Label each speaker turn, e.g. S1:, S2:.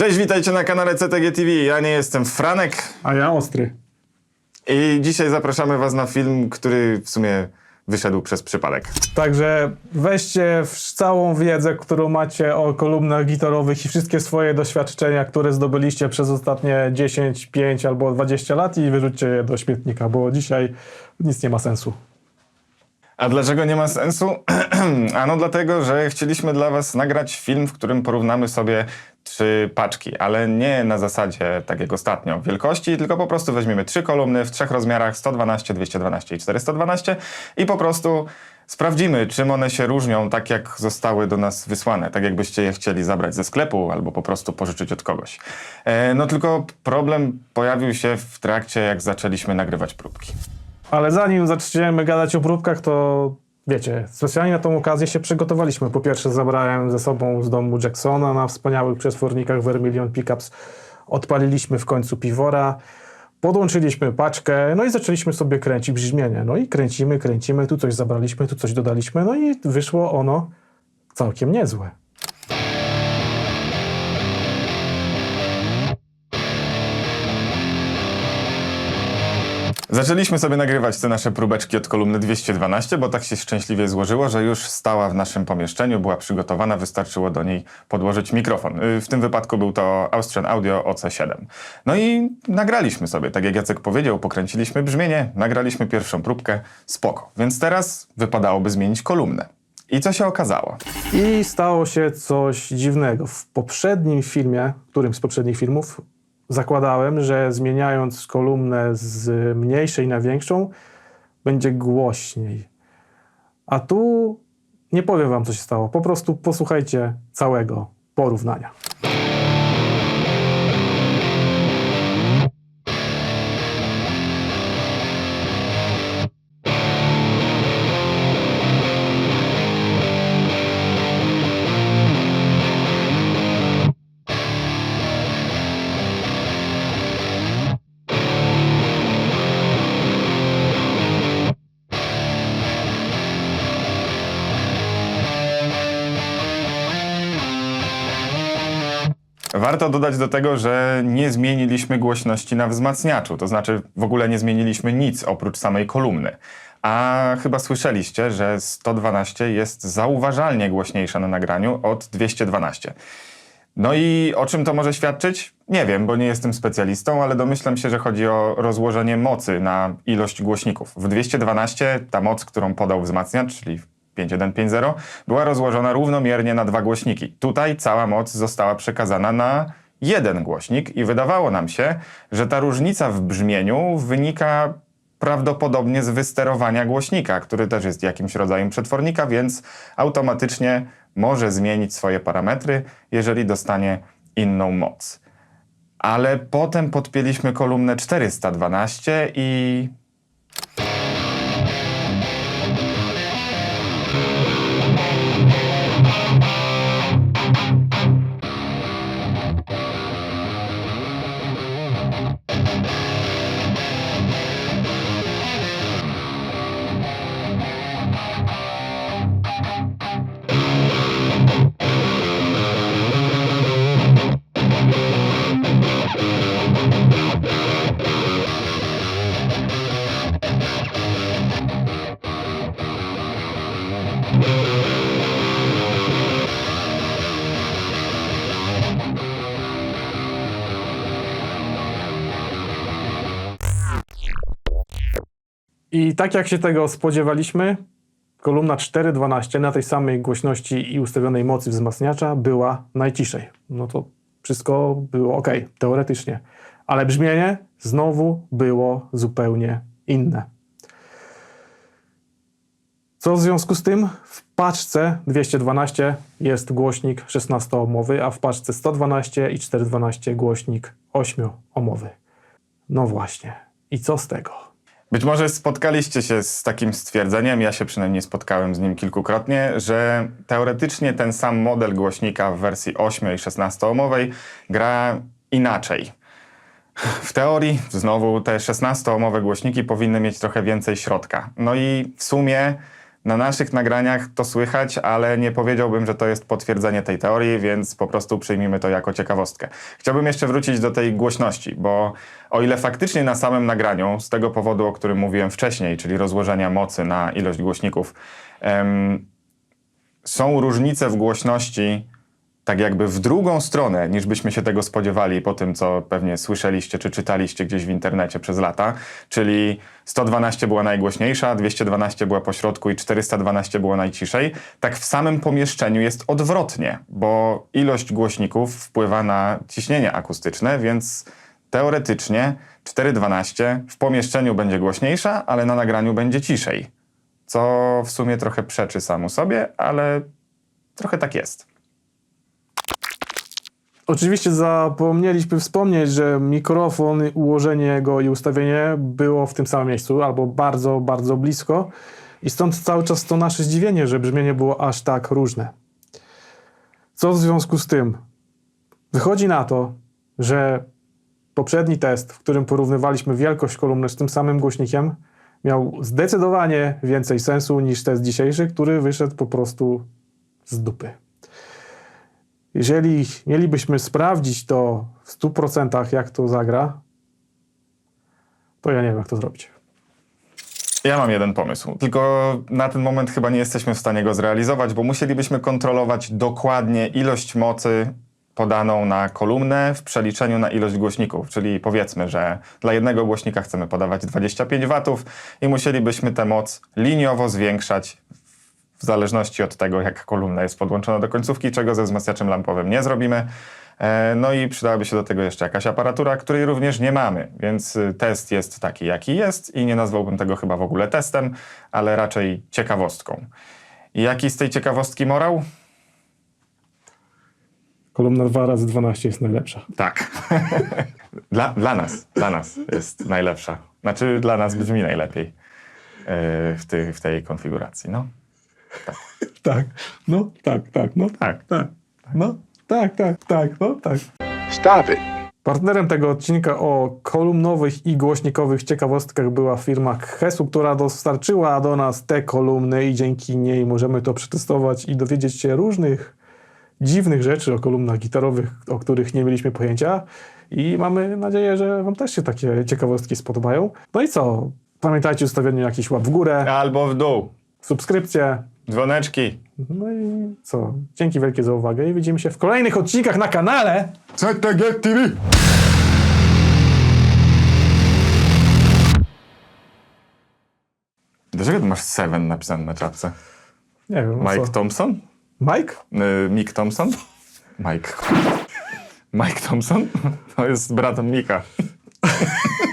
S1: Cześć, witajcie na kanale CTG TV. Ja nie jestem Franek
S2: A ja ostry.
S1: i dzisiaj zapraszamy Was na film, który w sumie wyszedł przez przypadek.
S2: Także weźcie całą wiedzę, którą macie o kolumnach gitarowych i wszystkie swoje doświadczenia, które zdobyliście przez ostatnie 10, 5 albo 20 lat i wyrzućcie je do śmietnika, bo dzisiaj nic nie ma sensu.
S1: A dlaczego nie ma sensu? ano dlatego, że chcieliśmy dla Was nagrać film, w którym porównamy sobie trzy paczki, ale nie na zasadzie, tak jak ostatnio, wielkości, tylko po prostu weźmiemy trzy kolumny w trzech rozmiarach 112, 212 i 412 i po prostu sprawdzimy, czym one się różnią, tak jak zostały do nas wysłane, tak jakbyście je chcieli zabrać ze sklepu albo po prostu pożyczyć od kogoś. E, no tylko problem pojawił się w trakcie, jak zaczęliśmy nagrywać próbki.
S2: Ale zanim zaczniemy gadać o próbkach, to wiecie, specjalnie na tą okazję się przygotowaliśmy. Po pierwsze zabrałem ze sobą z domu Jacksona na wspaniałych przetwornikach Vermilion Pickups. Odpaliliśmy w końcu Pivora, podłączyliśmy paczkę, no i zaczęliśmy sobie kręcić brzmienie. No i kręcimy, kręcimy, tu coś zabraliśmy, tu coś dodaliśmy, no i wyszło ono całkiem niezłe.
S1: Zaczęliśmy sobie nagrywać te nasze próbeczki od kolumny 212, bo tak się szczęśliwie złożyło, że już stała w naszym pomieszczeniu, była przygotowana, wystarczyło do niej podłożyć mikrofon. Y, W tym wypadku był to Austrian Audio OC7. No i nagraliśmy sobie, tak jak Jacek powiedział, pokręciliśmy brzmienie, nagraliśmy pierwszą próbkę, spoko. Więc teraz wypadałoby zmienić kolumnę. I co się okazało?
S2: I stało się coś dziwnego. W poprzednim filmie, którym z poprzednich filmów, zakładałem, że zmieniając kolumnę z mniejszej na większą, będzie głośniej. A tu nie powiem wam, co się stało. Po prostu posłuchajcie całego porównania.
S1: Warto dodać do tego, że nie zmieniliśmy głośności na wzmacniaczu, to znaczy w ogóle nie zmieniliśmy nic oprócz samej kolumny. A chyba słyszeliście, że 112 jest zauważalnie głośniejsza na nagraniu od 212. No i o czym to może świadczyć? Nie wiem, bo nie jestem specjalistą, ale domyślam się, że chodzi o rozłożenie mocy na ilość głośników. W 212 ta moc, którą podał wzmacniacz, czyli 5150, była rozłożona równomiernie na dwa głośniki. Tutaj cała moc została przekazana na jeden głośnik i wydawało nam się, że ta różnica w brzmieniu wynika prawdopodobnie z wysterowania głośnika, który też jest jakimś rodzajem przetwornika, więc automatycznie może zmienić swoje parametry, jeżeli dostanie inną moc. Ale potem podpięliśmy kolumnę 412 i
S2: I tak jak się tego spodziewaliśmy, kolumna 4.12 na tej samej głośności i ustawionej mocy wzmacniacza była najciszej. No to wszystko było ok, teoretycznie. Ale brzmienie znowu było zupełnie inne. Co w związku z tym? W paczce 212 jest głośnik 16-omowy, a w paczce 112 i 412 głośnik 8-omowy. No właśnie. I co z tego?
S1: Być może spotkaliście się z takim stwierdzeniem, ja się przynajmniej spotkałem z nim kilkukrotnie, że teoretycznie ten sam model głośnika w wersji 8 i 16 omowej gra inaczej. W teorii znowu te 16-omowe głośniki powinny mieć trochę więcej środka. No i w sumie Na naszych nagraniach to słychać, ale nie powiedziałbym, że to jest potwierdzenie tej teorii, więc po prostu przyjmijmy to jako ciekawostkę. Chciałbym jeszcze wrócić do tej głośności, bo o ile faktycznie na samym nagraniu, z tego powodu, o którym mówiłem wcześniej, czyli rozłożenia mocy na ilość głośników, em, są różnice w głośności tak jakby w drugą stronę, niż byśmy się tego spodziewali po tym, co pewnie słyszeliście czy czytaliście gdzieś w internecie przez lata, czyli 112 była najgłośniejsza, 212 była pośrodku i 412 było najciszej, tak w samym pomieszczeniu jest odwrotnie, bo ilość głośników wpływa na ciśnienie akustyczne, więc teoretycznie 412 w pomieszczeniu będzie głośniejsza, ale na nagraniu będzie ciszej, co w sumie trochę przeczy samo sobie, ale trochę tak jest.
S2: Oczywiście zapomnieliśmy wspomnieć, że mikrofon, ułożenie go i ustawienie było w tym samym miejscu, albo bardzo, bardzo blisko. I stąd cały czas to nasze zdziwienie, że brzmienie było aż tak różne. Co w związku z tym? Wychodzi na to, że poprzedni test, w którym porównywaliśmy wielkość kolumny z tym samym głośnikiem, miał zdecydowanie więcej sensu niż test dzisiejszy, który wyszedł po prostu z dupy. Jeżeli mielibyśmy sprawdzić to w 100% jak to zagra, to ja nie wiem, jak to zrobić.
S1: Ja mam jeden pomysł, tylko na ten moment chyba nie jesteśmy w stanie go zrealizować, bo musielibyśmy kontrolować dokładnie ilość mocy podaną na kolumnę w przeliczeniu na ilość głośników. Czyli powiedzmy, że dla jednego głośnika chcemy podawać 25 W i musielibyśmy tę moc liniowo zwiększać w zależności od tego, jak kolumna jest podłączona do końcówki, czego ze wzmacniaczem lampowym nie zrobimy. E, No i przydałaby się do tego jeszcze jakaś aparatura, której również nie mamy, więc y, test jest taki, jaki jest i nie nazwałbym tego chyba w ogóle testem, ale raczej ciekawostką. I jaki z tej ciekawostki morał?
S2: Kolumna 2 razy 12 jest najlepsza.
S1: Tak. dla, dla nas, dla nas jest najlepsza. Znaczy dla nas brzmi najlepiej e, w, ty, w tej konfiguracji, no.
S2: Tak, no tak, tak, no
S1: Tak.
S2: tak, no tak, tak, tak, no tak.
S3: Stop it.
S2: Partnerem tego odcinka o kolumnowych i głośnikowych ciekawostkach była firma Hesu, która dostarczyła do nas te kolumny i dzięki niej możemy to przetestować i dowiedzieć się różnych dziwnych rzeczy o kolumnach gitarowych, o których nie mieliśmy pojęcia. I mamy nadzieję, że Wam też się takie ciekawostki spodobają. No i co? Pamiętajcie o ustawieniu jakichś łap w górę,
S1: Albo w dół.
S2: subskrypcje.
S1: Dzwoneczki.
S2: No i co? Dzięki wielkie za uwagę i widzimy się w kolejnych odcinkach na kanale.
S1: CTG TV. Dlaczego tu masz Seven napisane na czapce?
S2: Nie wiem, no
S1: Mike
S2: co?
S1: Thompson?
S2: Mike?
S1: Y, Mick Thompson? Mike. Mike Thompson? To jest bratem Mika.